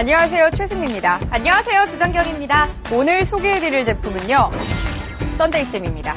안녕하세요. 최승미입니다. 안녕하세요. 주정경입니다. 오늘 소개해드릴 제품은요. 썬데이잼입니다.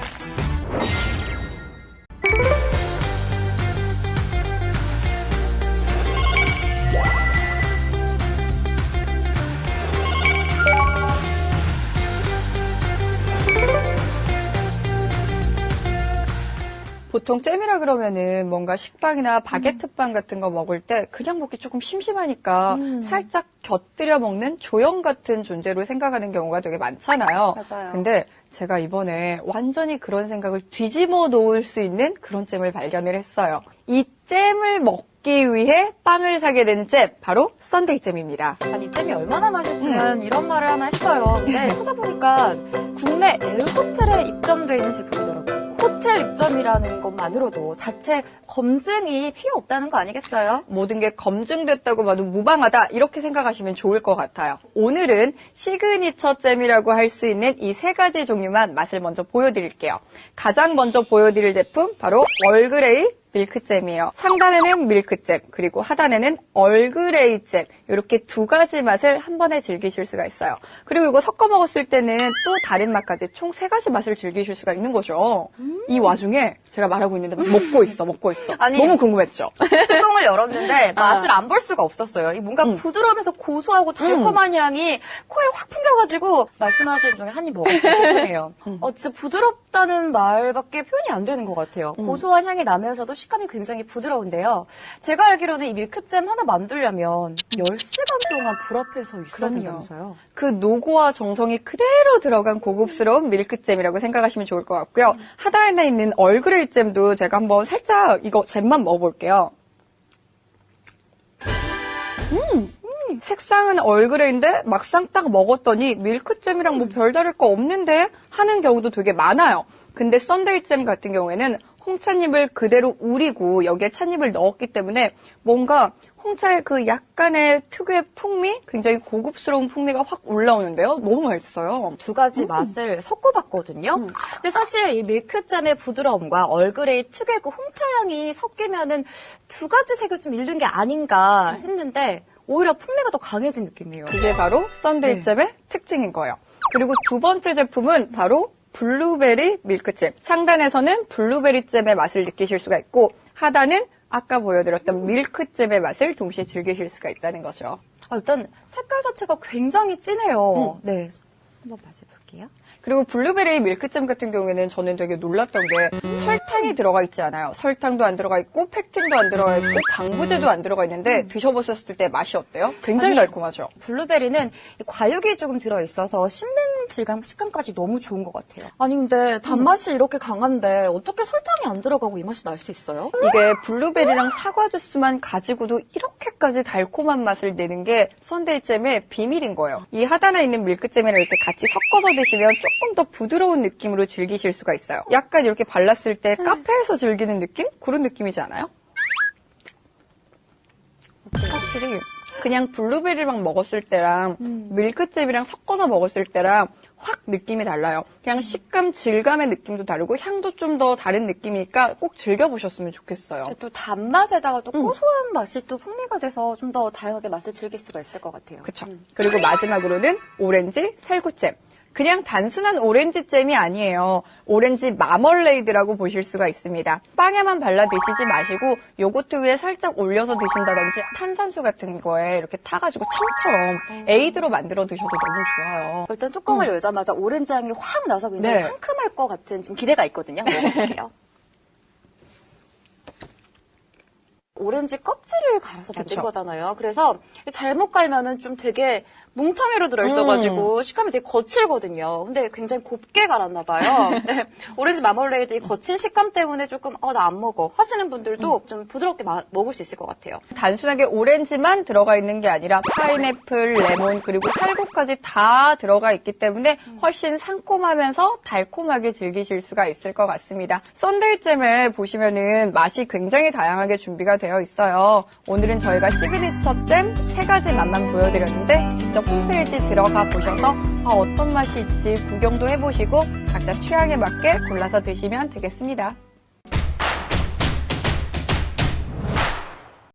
보통 잼이라 그러면은 뭔가 식빵이나 바게트빵 같은 거 먹을 때 그냥 먹기 조금 심심하니까 음. 살짝 곁들여 먹는 조형 같은 존재로 생각하는 경우가 되게 많잖아요. 맞아요. 근데 제가 이번에 완전히 그런 생각을 뒤집어 놓을 수 있는 그런 잼을 발견을 했어요. 이 잼을 먹기 위해 빵을 사게 되는 잼, 바로 썬데이 잼입니다. 아니, 잼이 얼마나 맛있으면 이런 말을 하나 했어요. 근데 찾아보니까 국내 L호텔에 입점되어 있는 제품 호텔 입점이라는 것만으로도 자체 검증이 필요 없다는 거 아니겠어요? 모든 게 검증됐다고 봐도 무방하다 이렇게 생각하시면 좋을 것 같아요. 오늘은 시그니처 잼이라고 할 수 있는 이 세 가지 종류만 맛을 먼저 보여드릴게요. 가장 먼저 보여드릴 제품 바로 얼그레이 밀크잼이에요. 상단에는 밀크잼 그리고 하단에는 얼그레이 잼 이렇게 두 가지 맛을 한 번에 즐기실 수가 있어요. 그리고 이거 섞어 먹었을 때는 또 다른 맛까지 총 세 가지 맛을 즐기실 수가 있는 거죠. 이 와중에 제가 말하고 있는데 막 먹고 있어 먹고 있어. 아니, 너무 궁금했죠. 뚜껑을 열었는데 맛을 안 볼 수가 없었어요. 이 뭔가 음. 부드러우면서 고소하고 달콤한 향이 코에 확 풍겨가지고 말씀하시는 중에 한 입 먹었어요. 음. 어, 진짜 부드럽다는 말밖에 표현이 안 되는 것 같아요. 음. 고소한 향이 나면서도 식감이 굉장히 부드러운데요. 제가 알기로는 이 밀크잼 하나 만들려면 10시간 동안 불 앞에서 있어야 그럼요. 된다면서요. 그 노고와 정성이 그대로 들어간 고급스러운 밀크잼이라고 생각하시면 좋을 것 같고요. 하단에 있는 얼그레이 잼도 제가 한번 살짝 이거 잼만 먹어볼게요. 음, 음, 색상은 얼그레이인데 막상 딱 먹었더니 밀크잼이랑 뭐 별다를 거 없는데 하는 경우도 되게 많아요. 근데 썬데이잼 같은 경우에는 홍차잎을 그대로 우리고 여기에 찻잎을 넣었기 때문에 뭔가 홍차의 그 약간의 특유의 풍미, 굉장히 고급스러운 풍미가 확 올라오는데요. 너무 맛있어요. 두 가지 맛을 섞어봤거든요. 음. 근데 사실 이 밀크잼의 부드러움과 얼그레이 특유의 그 홍차향이 섞이면은 두 가지 색을 좀 잃는 게 아닌가 했는데 오히려 풍미가 더 강해진 느낌이에요. 그게 바로 썬데이잼의 특징인 거예요. 그리고 두 번째 제품은 바로 블루베리 밀크잼. 상단에서는 블루베리 잼의 맛을 느끼실 수가 있고 하단은 아까 보여드렸던 밀크잼의 맛을 동시에 즐기실 수가 있다는 거죠. 아, 일단 색깔 자체가 굉장히 진해요. 네. 한번 맛을 볼게요. 그리고 블루베리 밀크잼 같은 경우에는 저는 되게 놀랐던 게 설탕이 들어가 있지 않아요. 설탕도 안 들어가 있고 팩틴도 안 들어가 있고 방부제도 안 들어가 있는데 드셔보셨을 때 맛이 어때요? 굉장히 아니, 달콤하죠. 블루베리는 이 과육이 조금 들어 있어서 씹는 질감, 식감까지 너무 좋은 것 같아요. 아니 근데 단맛이 이렇게 강한데 어떻게 설탕이 안 들어가고 이 맛이 날 수 있어요? 이게 블루베리랑 사과 주스만 가지고도 이렇게까지 달콤한 맛을 내는 게 썬데이잼의 비밀인 거예요. 이 하단에 있는 밀크잼이랑 이렇게 같이 섞어서 드시면 조금 더 부드러운 느낌으로 즐기실 수가 있어요. 약간 이렇게 발랐을 때 카페에서 즐기는 느낌? 그런 느낌이지 않아요? 확실히 그냥 블루베리랑 먹었을 때랑 음. 밀크잼이랑 섞어서 먹었을 때랑 확 느낌이 달라요. 그냥 식감, 질감의 느낌도 다르고 향도 좀 더 다른 느낌이니까 꼭 즐겨보셨으면 좋겠어요. 또 단맛에다가 또 음. 고소한 맛이 또 풍미가 돼서 좀 더 다양하게 맛을 즐길 수가 있을 것 같아요. 그쵸. 그리고 마지막으로는 오렌지 살구잼. 그냥 단순한 오렌지 잼이 아니에요. 오렌지 마멀레이드라고 보실 수가 있습니다. 빵에만 발라 드시지 마시고 요거트 위에 살짝 올려서 드신다든지 탄산수 같은 거에 이렇게 타가지고 청처럼 에이드로 만들어 드셔도 너무 좋아요. 일단 뚜껑을 열자마자 오렌지 향이 확 나서 굉장히 네. 상큼할 것 같은 지금 기대가 있거든요. 먹어볼게요. 오렌지 껍질을 갈아서 만든 그쵸. 거잖아요. 그래서 잘못 갈면은 좀 되게 뭉텅이로 들어있어가지고 식감이 되게 거칠거든요. 근데 굉장히 곱게 갈았나 봐요. 네. 오렌지 마멀레이드 이 거친 식감 때문에 조금 어 나 안 먹어 하시는 분들도 좀 부드럽게 마- 먹을 수 있을 것 같아요. 단순하게 오렌지만 들어가 있는 게 아니라 파인애플, 레몬, 그리고 살구까지 다 들어가 있기 때문에 훨씬 상콤하면서 달콤하게 즐기실 수가 있을 것 같습니다. 썬데이잼에 보시면은 맛이 굉장히 다양하게 준비가 되어 있어요. 오늘은 저희가 시그니처 잼 세 가지 맛만 보여드렸는데 직접 홈페이지 들어가 보셔서 아, 어떤 맛이 있지 구경도 해보시고 각자 취향에 맞게 골라서 드시면 되겠습니다.